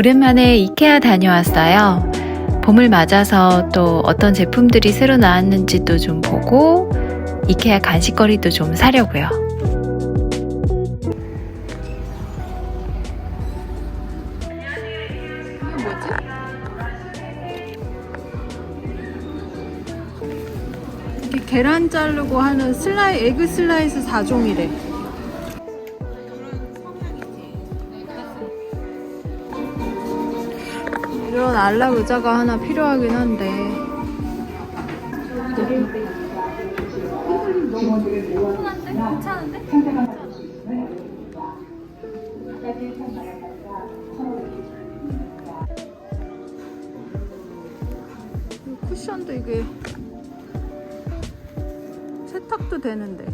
오랜만에 이케아 다녀왔어요. 봄을 맞아서 또 어떤 제품들이 새로 나왔는지도 좀 보고 이케아 간식거리도 좀 사려고요. 계란 자르고 하는 슬라이 에그 슬라이스 4종이래. 이런 알람 의자가 하나 필요하긴 한데. 이 쿠션도 이게 세탁도 되는데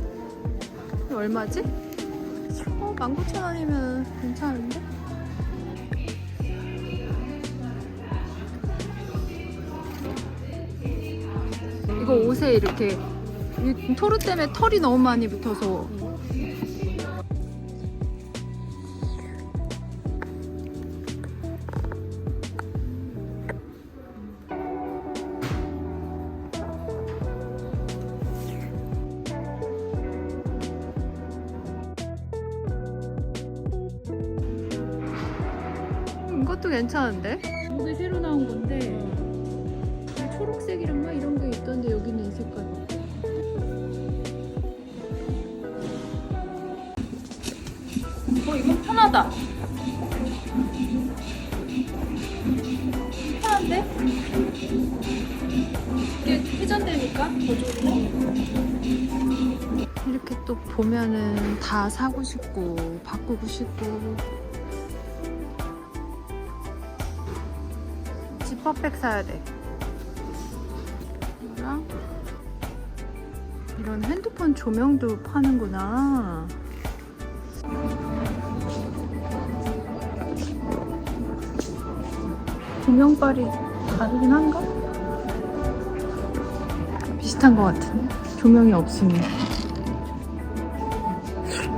얼마지? 어, 19,000원이면 괜찮은데? 옷에 이렇게 이 토르 때문에 털이 너무 많이 붙어서 이것도 괜찮은데? 이게 새로 나온 건데 초록색이랑 막 이런 게 있던데 여기는 이 색깔밖에 어 이건 편하다 편한데? 이게 회전되니까 더 좋은데? 이렇게 또 보면은 다 사고 싶고 바꾸고 싶고 지퍼백 사야 돼. 이거랑 이런 핸드폰 조명도 파는구나. 조명빨이 다르긴 한가? 비슷한 것 같은데? 조명이 없으면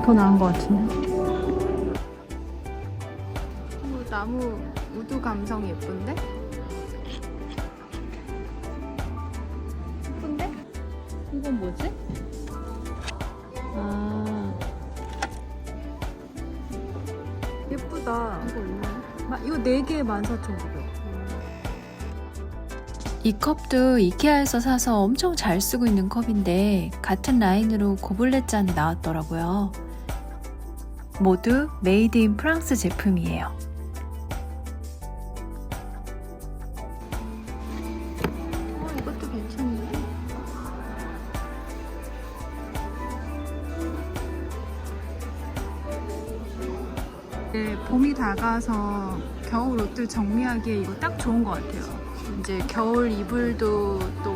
더 나은 것 같은데? 어, 나무 우드 감성? 예쁜데? 이건 뭐지? 아 예쁘다. 이거 얼마? 이거 4개에 14,900. 이 컵도 이케아에서 사서 엄청 잘 쓰고 있는 컵인데 같은 라인으로 고블렛 잔이 나왔더라고요. 모두 메이드 인 프랑스 제품이에요. 네, 봄이 다가서 겨울 옷들 정리하기에 이거 딱 좋은 것 같아요. 이제 겨울 이불도 또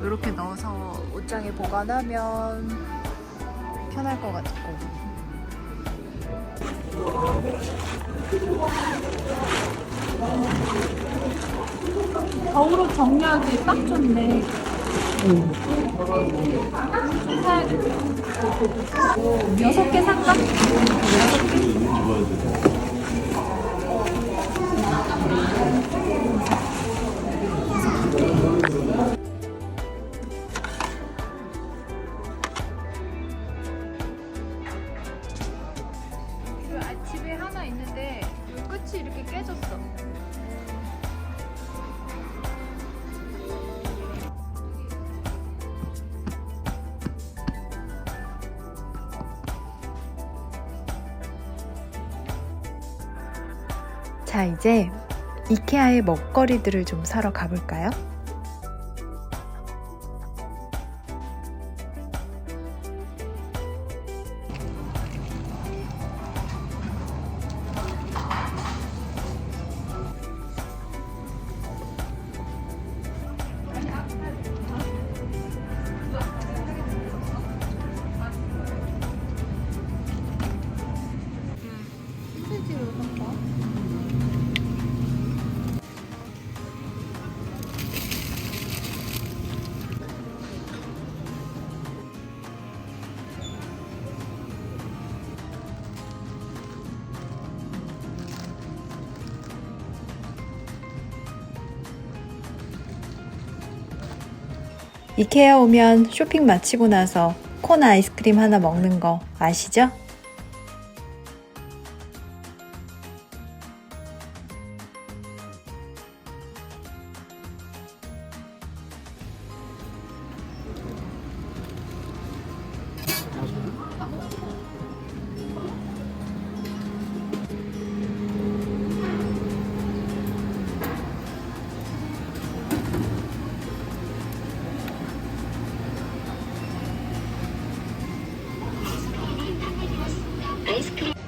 이렇게 넣어서 옷장에 보관하면 편할 것 같고. 겨울 옷 정리하기 딱 좋네. 사 여섯 개 살까? 그 집에 하나 있는데 이 끝이 이렇게 깨졌어. 자, 이제 이케아의 먹거리들을 좀 사러 가볼까요? 이케아 오면 쇼핑 마치고 나서 콘 아이스크림 하나 먹는 거 아시죠? 아이스크림